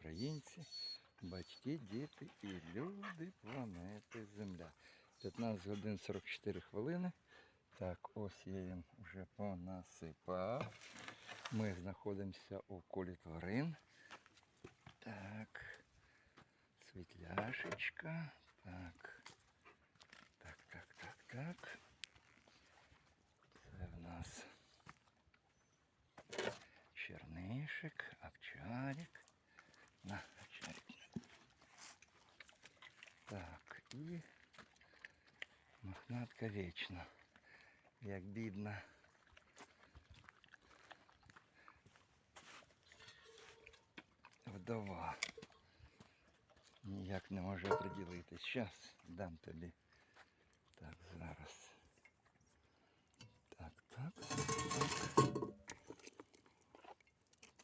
українці, батьки, діти і люди планети Земля. 15 годин 44 хвилини. Так, ось я їм вже понасипав. Ми знаходимося у колі тварин. Так. Світляшечка. Так. Так, так, так, так. Це в нас чернишик, овчарик. На, овчарик. Так, і мохнатка вічно. Як бідна. Вдова. Ніяк не може приділитись. Щас дам тобі. Так, зараз. Так, так.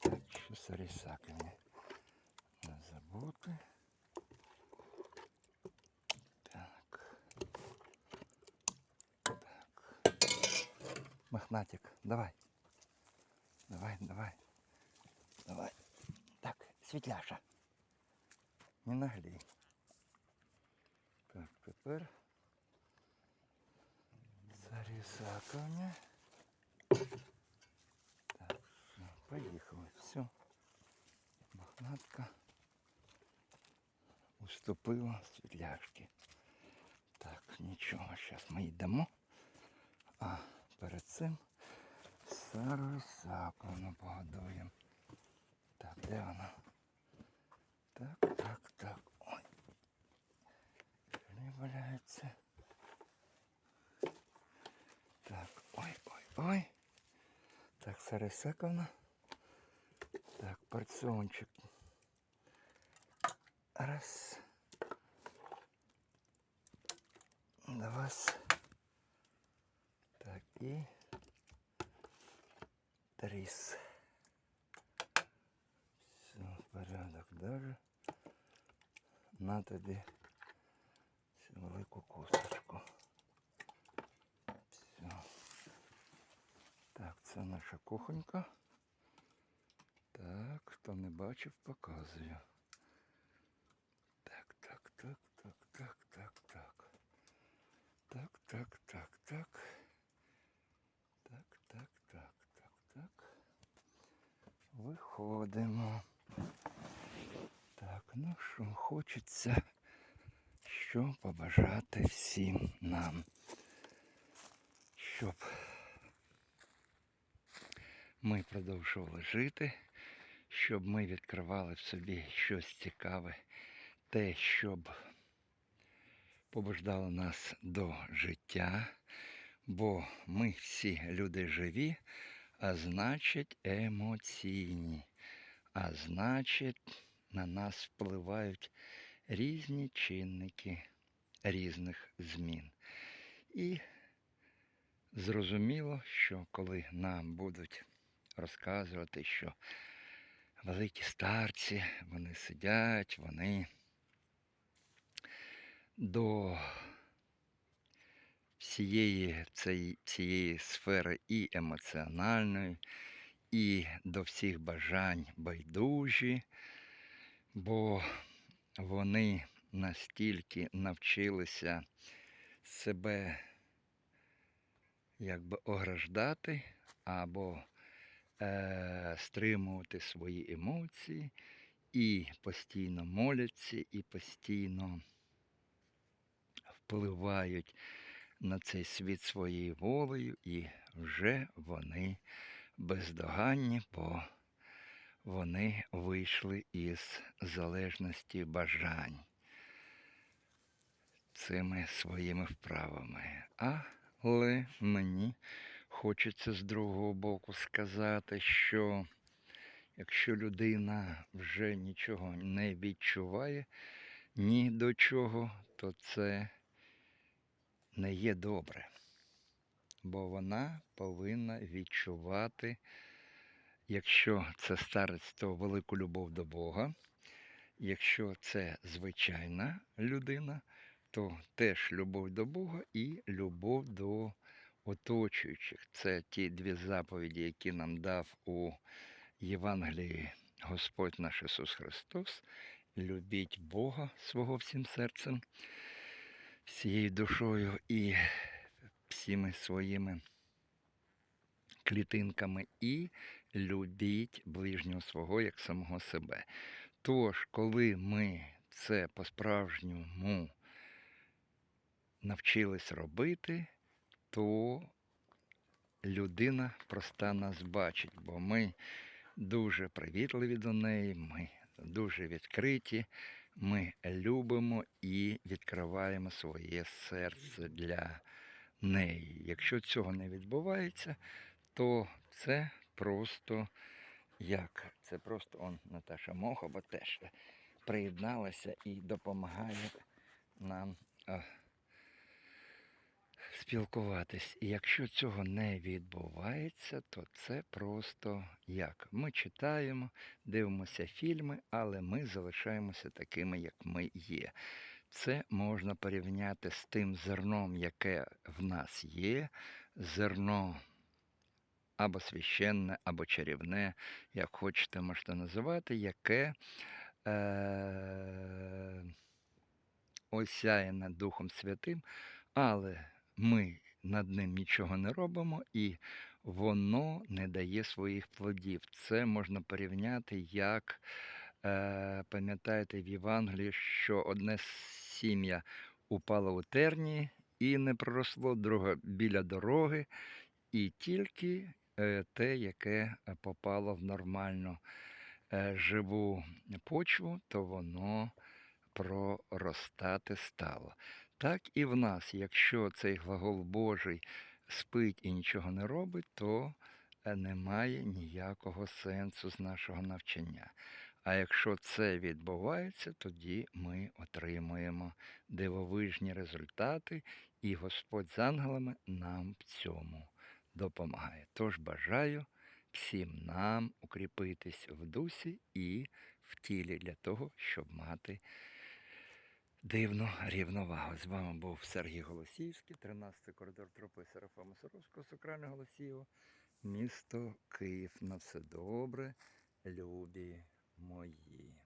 Так, що з рисаками. Не забути. Так. Так. Мохнатик, давай. Давай, давай. Давай. Так, світляша. Не наглей. Так, тепер зарізакання. Так, все, поїхали. Все. Мохнатка Уступила світляшки. Так, нічого, зараз ми йдемо. А перед цим Сару Ісаковну погодуємо. Так, де вона? Так, так, так. Ой. Не валяється. Так, ой, ой, ой. Так, Сара Ісаковна. Так, порціончик. Раз. Два. Так, і тріс. Все, порядок даже. На тобі цю велику косточку. Все. Так, це наша кухонька. Так, хто не бачив, показую. Так, так, так, так, так, так, так. Так, так, так, так. Так, так, так, так. Виходимо. Так, ну що, хочеться що побажати всім нам, щоб ми продовжували жити, щоб ми відкривали в собі щось цікаве, те, щоб побуждало нас до життя, бо ми всі люди живі, а значить емоційні, а значить на нас впливають різні чинники різних змін. І зрозуміло, що коли нам будуть розказувати, що великі старці, вони сидять, вони до всієї цієї, цієї сфери і емоціональної, і до всіх бажань байдужі, бо вони настільки навчилися себе якби ограждати або е, стримувати свої емоції, і постійно моляться, і постійно впливають на цей світ своєю волею, і вже вони бездоганні, бо вони вийшли із залежності бажань цими своїми вправами. Але мені хочеться з другого боку сказати, що якщо людина вже нічого не відчуває ні до чого, то це не є добре. Бо вона повинна відчувати, якщо це старець, то велику любов до Бога. Якщо це звичайна людина, то теж любов до Бога і любов до оточуючих. Це ті дві заповіді, які нам дав у Євангелії Господь наш Ісус Христос. Любіть Бога свого всім серцем, всією душою і всіми своїми клітинками, і любіть ближнього свого як самого себе. Тож, коли ми це по-справжньому навчились робити, то людина проста нас бачить, бо ми дуже привітливі до неї, ми дуже відкриті, ми любимо і відкриваємо своє серце для неї. Якщо цього не відбувається, то це просто як? Це просто он Наташа Мохова теж приєдналася і допомагає нам а, спілкуватись. І якщо цього не відбувається, то це просто як? Ми читаємо, дивимося фільми, але ми залишаємося такими, як ми є. Це можна порівняти з тим зерном, яке в нас є. Зерно або священне, або чарівне, як хочете, можете називати, яке е- осяяне Духом Святим, але ми над ним нічого не робимо і воно не дає своїх плодів. Це можна порівняти, як е- пам'ятаєте в Євангелії, що одне сім'я упало у терні і не проросло, друге біля дороги, і тільки е, те, яке попало в нормальну е, живу почву, то воно проростати стало. Так і в нас, якщо цей глагол Божий спить і нічого не робить, то е, немає ніякого сенсу з нашого навчання. А якщо це відбувається, тоді ми отримуємо дивовижні результати, і Господь з ангелами нам в цьому допомагає. Тож бажаю всім нам укріпитись в дусі і в тілі для того, щоб мати дивну рівновагу. З вами був Сергій Голосіївський, 13-й коридор тропи Серафима Саровського, Сокральне голосіво, місто Київ. На все добре, любі мої.